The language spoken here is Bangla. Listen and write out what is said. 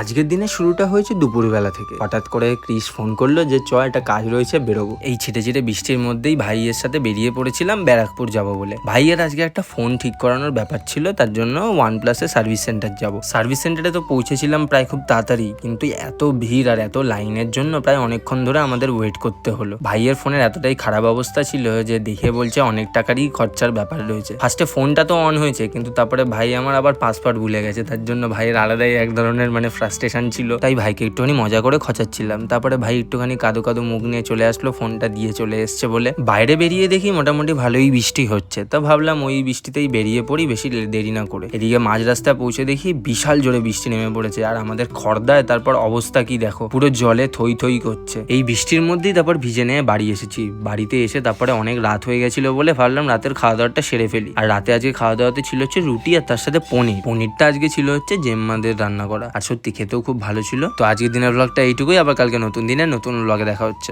আজকের দিনে শুরুটা হয়েছে দুপুরবেলা থেকে। হঠাৎ করে ক্রিস ফোন করল যে, চ, একটা কাজ রয়েছে, বেরোবো। এই ছিটে ছিটে বৃষ্টির মধ্যেই ভাইয়ের সাথে বেরিয়ে পড়েছিলাম ব্যারাকপুর যাব বলে। ভাইয়ের আজকে একটা ফোন ঠিক করানোর ব্যাপার ছিল, তার জন্য ওয়ান প্লাসের সার্ভিস সেন্টার যাব। সার্ভিস সেন্টারে তো পৌঁছেছিলাম প্রায় খুব তাড়াতাড়ি, কিন্তু এত ভিড় আর এত লাইনের জন্য প্রায় অনেকক্ষণ ধরে আমাদের ওয়েট করতে হলো। ভাইয়ের ফোনের এতটাই খারাপ অবস্থা ছিল যে, দেখে বলছে অনেক টাকারই খরচার ব্যাপার রয়েছে। ফার্স্টে ফোনটা তো অন হয়েছে, কিন্তু তারপরে ভাই আমার আবার পাসওয়ার্ড ভুলে গেছে, তার জন্য ভাইয়ের আলাদাই এক ধরনের মানে ফ্রাস্ট্রেশন ছিল। তাই ভাইকে একটুখানি মজা করে খচাচ্ছিলাম। তারপরে ভাই একটুখানি কাদো কাদো মুখ নিয়ে চলে আসলো, ফোনটা দিয়ে চলে এসছে বলে। বাইরে বেরিয়ে দেখি মোটামুটি ভালোই বৃষ্টি হচ্ছে। তো ভাবলাম ওই বৃষ্টিতেই বেরিয়ে পড়ি, বেশি দেরি না করে। এদিকে মাঝ রাস্তায় পৌঁছে দেখি বিশাল জোরে বৃষ্টি নেমে পড়েছে। আর আমাদের খর্দায় তারপর অবস্থা কি দেখো? পুরো জলে থই থই করছে। এই বৃষ্টির মধ্যেই তারপর ভিজে নিয়ে বাড়ি এসেছি। বাড়িতে এসে তারপরে অনেক রাত হয়ে গেছিল বলে ভাবলাম রাতের খাওয়া দাওয়াটা সেরে ফেলি। আর রাতে আজকে খাওয়া দাওয়াতে ছিল হচ্ছে রুটি আর তার সাথে পনির। পনিরটা আজকে ছিল হচ্ছে জেম্মাদের রান্না করা। আর সত্যি খেতেও খুব ভালো ছিল। তো আজকের দিনের ব্লগটা এইটুকুই। আবার কালকে নতুন দিনে নতুন ব্লগে দেখা হচ্ছে।